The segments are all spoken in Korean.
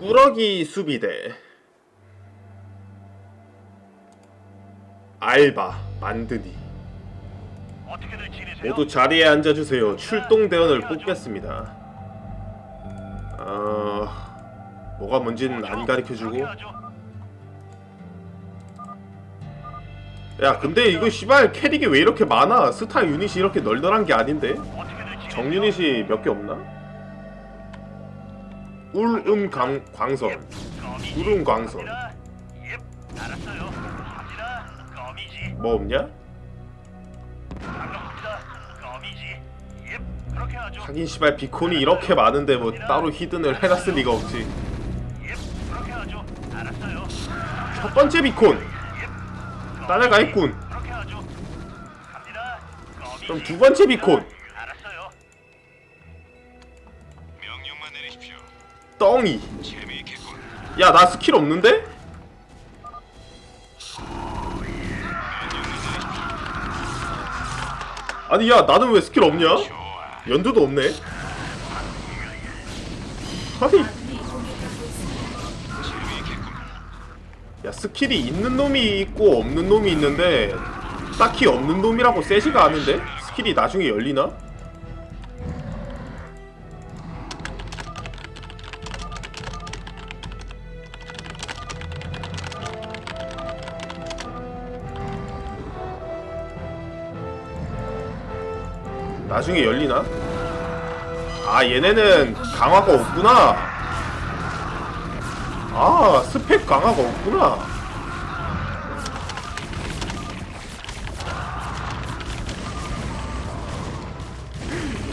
꾸러기 수비대 알바 만드니? 모두 자리에 앉아주세요. 출동 대원을 뽑겠습니다. 아 뭐가 뭔지는 안 가르쳐주고. 야 근데 이거 씨발 캐릭이 왜 이렇게 많아? 스타 유닛이 이렇게 널널한 게 아닌데? 정 유닛이 몇 개 없나? 울음 강, 광선. 울음 광선. 뭐 없냐? 하긴 씨발 비콘이 이렇게 많은데 뭐 따로 히든을 해놨을 리가 없지. 첫 번째 비콘. 예. 따라가 있군. 그럼 두 번째 비콘 떵이. 야 나 스킬 없는데? 아니 야 나는 왜 스킬 없냐? 연두도 없네 아니. 야 스킬이 있는 놈이 있고 없는 놈이 있는데 딱히 없는 놈이라고 세지가 않은데? 스킬이 나중에 열리나? 나중에 열리나? 아 얘네는 강화가 없구나. 아 스펙 강화가 없구나.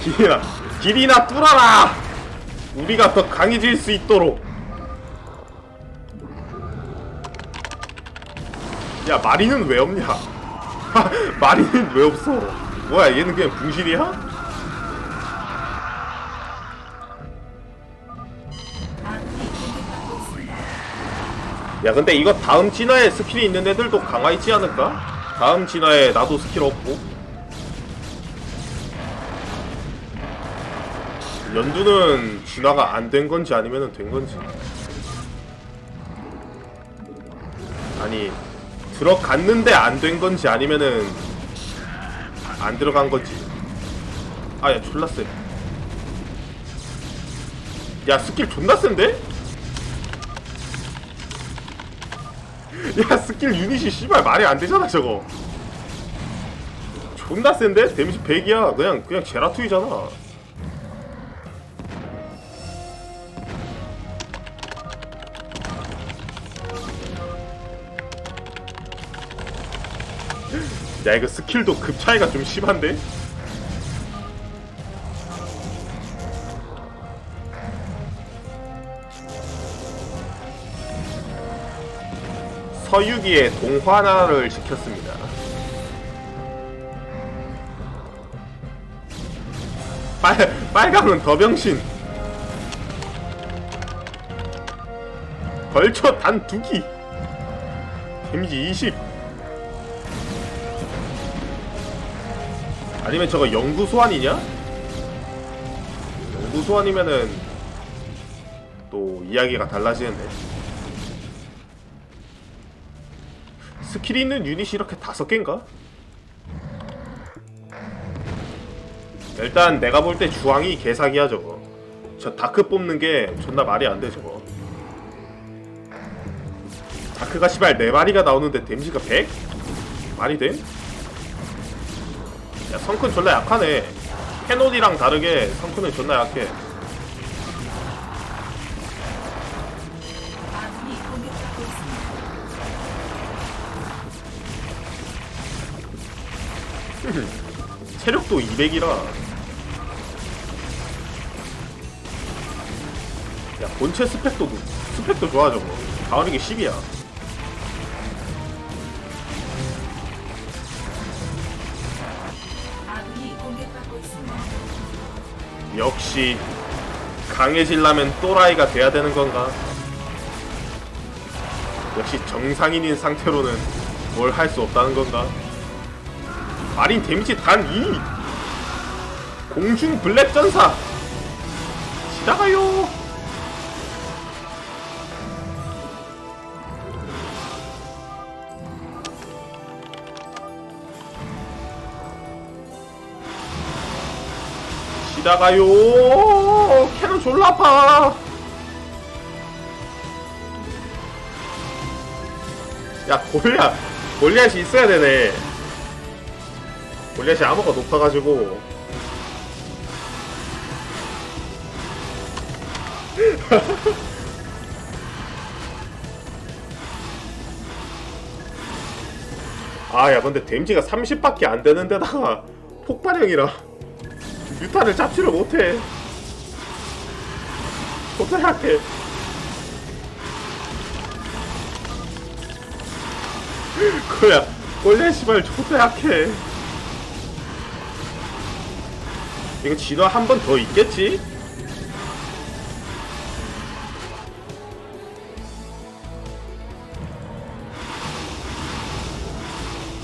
길이나 길이나 뚫어라! 우리가 더 강해질 수 있도록. 야 마리는 왜 없냐? 마리는 왜 없어 뭐야 얘는 그냥 붕실이야? 야 근데 이거 다음 진화에 스킬이 있는 애들도 강화 있지 않을까? 다음 진화에 나도 스킬 없고 연두는 진화가 안 된 건지 아니면 된 건지 아니 들어갔는데 안 된 건지 아니면은 안 들어간 건지. 아야 졸라 쎄야 스킬 존나 센데? 야 스킬 유닛이 씨발 말이 안 되잖아 저거. 존나 센데? 데미지 100이야. 그냥 그냥 제라투이잖아 야 이거 스킬도 급 차이가 좀 심한데? 서유기의 동화나를 시켰습니다. 빨, 빨강은 더병신. 벌처 단 두기. 데미지 20. 아니면 저거 영구 소환이냐? 영구 소환이면은 또 이야기가 달라지는데. 스킬이 있는 유닛이 이렇게 다섯 개인가? 일단 내가 볼 때 주황이 개사기야 저거 저 다크 뽑는 게 존나 말이 안 돼 저거 다크가 씨발 4마리가 나오는데 데미지가 100? 말이 돼? 야 성큰 존나 약하네. 캐논이랑 다르게 성큰은 존나 약해. 체력도 200이라. 야 본체 스펙도 스펙도 좋아 저거. 가오리기 10이야 역시 강해질라면 또라이가 돼야 되는 건가 역시 정상인인 상태로는 뭘 할 수 없다는 건가 마린 데미지 단 2! 공중 블랙 전사! 시작하요! 십자가요. 캐논 졸라 아파. 야 골리앗 골리앗이 있어야 되네. 골리앗이 암호가 높아가지고. 아야 근데 데미지가 30밖에 안 되는 데다가 폭발형이라 유탄을 잡지를 못해. 존나 약해 그야. 골레 씨발 존나 약해. 이거 진화 한 번 더 있겠지?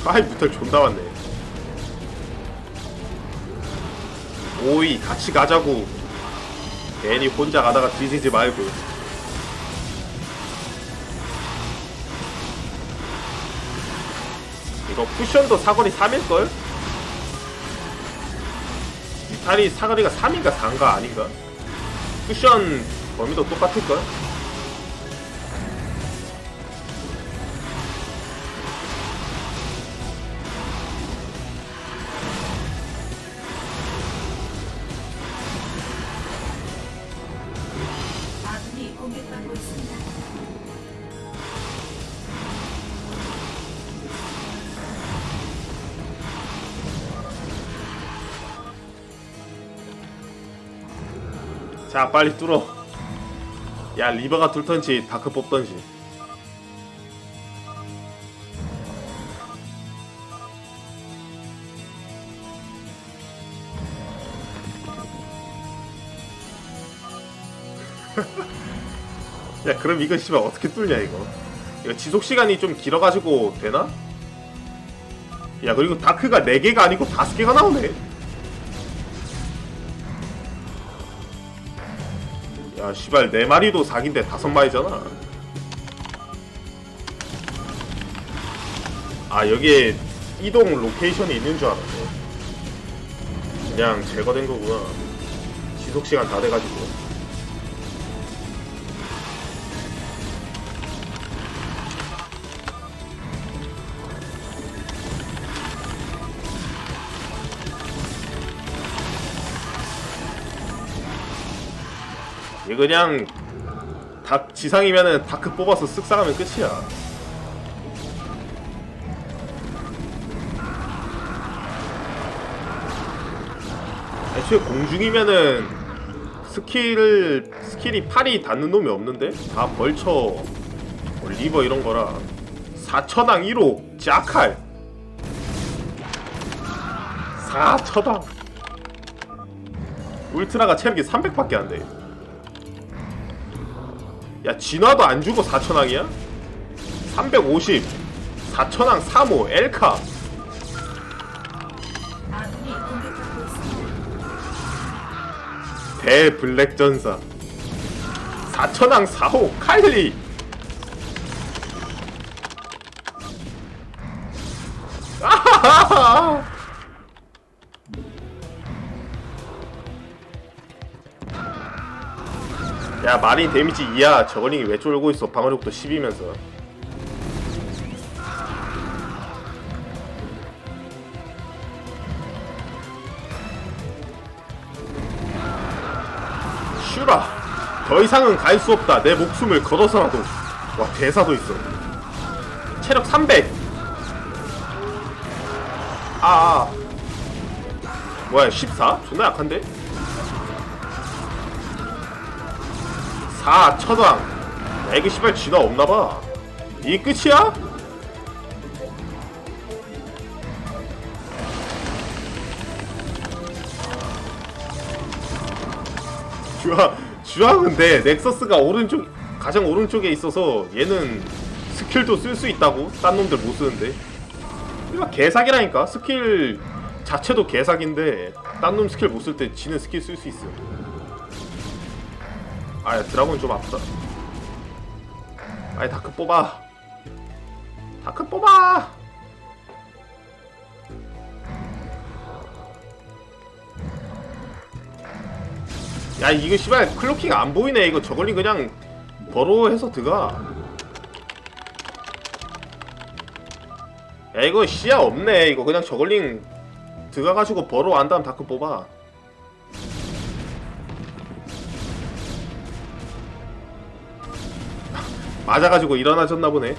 아이 무탈 존나 왔네 오이 같이 가자고 괜히 혼자 가다가 뒤지지 말고 이거 쿠션도 사거리 3일걸? 이탈이 사거리가 3인가 4인가 아닌가? 쿠션 범위도 똑같을걸? 자 빨리 뚫어. 야 리버가 뚫던지 다크 뽑던지. 야 그럼 이거 씨발 어떻게 뚫냐 이거? 이거 지속시간이 좀 길어가지고 되나? 야 그리고 다크가 4개가 아니고 5개가 나오네 야 씨발 네 마리도 사기인데 다섯 마리잖아. 아 여기에 이동 로케이션이 있는 줄 알았네. 그냥 제거된 거구나. 지속 시간 다 돼가지고. 그냥 다 지상이면은 다크 뽑아서 쓱싹하면 끝이야. 애초에 공중이면은 스킬을 스킬이 팔이 닿는 놈이 없는데? 다 벌처 뭐 리버 이런 거라. 4천왕 1호 짜칼 4천왕. 울트라가 체력이 300밖에 안 돼. 야 진화도 안 주고 4천왕이야? 350 4천왕 3호 엘카 아군이 공격받고 있습니다. 대 블랙 전사 4천왕 4호 칼리 야 마린 데미지 2야 저걸링이 왜 쫄고 있어? 방어력도 10이면서. 슈라 더 이상은 갈 수 없다. 내 목숨을 걸어서라도. 와 대사도 있어. 체력 300 아, 아. 뭐야 14? 존나 약한데? 4 천왕. 야 이거 씨발 진화 없나봐. 이 끝이야? 주황 주황은 데 넥서스가 오른쪽 가장 오른쪽에 있어서 얘는 스킬도 쓸 수 있다고? 딴 놈들 못 쓰는데. 이거 개사기라니까? 스킬 자체도 개사기인데 딴 놈 스킬 못 쓸 때 지는 스킬 쓸 수 있어 아야 드라곤 좀 아프다. 아이 다크 뽑아. 다크 뽑아! 야 이거 씨발 클로킹 안 보이네. 이거 저걸링 그냥 버로해서 들어가. 야 이거 시야 없네. 이거 그냥 저걸링 들어가가지고 버로 한 다음 다크 뽑아 맞아가지고 일어나졌나 보네.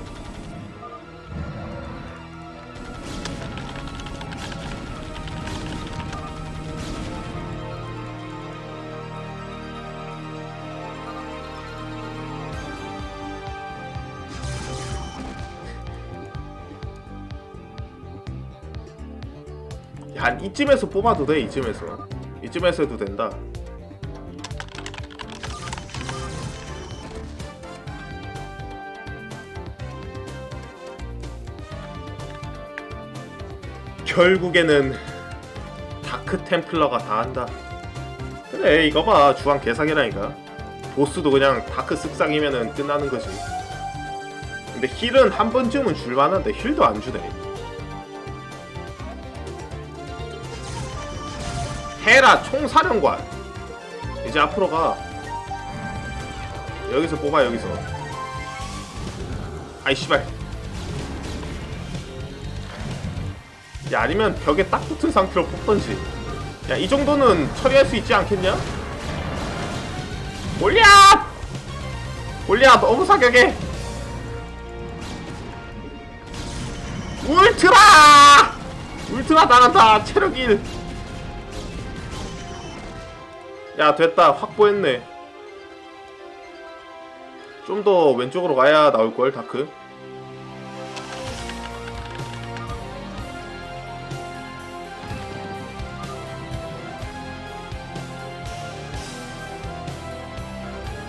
야, 한 이쯤에서 뽑아도 돼 이쯤에서 이쯤에서 해도 된다 결국에는 다크 템플러가 다 한다. 그래 이거 봐. 주황 개사기라니까. 보스도 그냥 다크 쓱싹이면은 끝나는 거지. 근데 힐은 한 번쯤은 줄만한데 힐도 안 주네. 헤라 총사령관. 이제 앞으로 가. 여기서 뽑아 여기서. 아이 씨발 야 아니면 벽에 딱 붙은 상태로 뽑던지 야 이 정도는 처리할 수 있지 않겠냐? 골리앗! 골리앗 너무 사격해 울트라! 울트라 나간다 체력 1 야 됐다 확보했네 좀 더 왼쪽으로 가야 나올걸 다크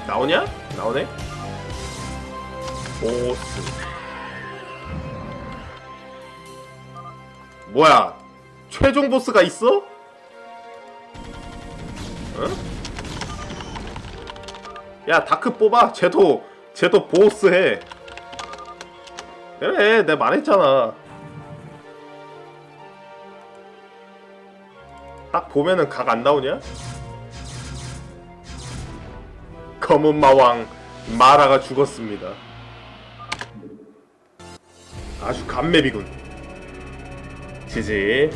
나오냐? 나오네 보스 뭐야 최종 보스가 있어? 응? 야 다크 뽑아 쟤도 쟤도 보스 해 그래 내가 말했잖아 딱 보면은 각 안 나오냐? 검은 마왕 마라가 죽었습니다. 아주 감맵이군. 지지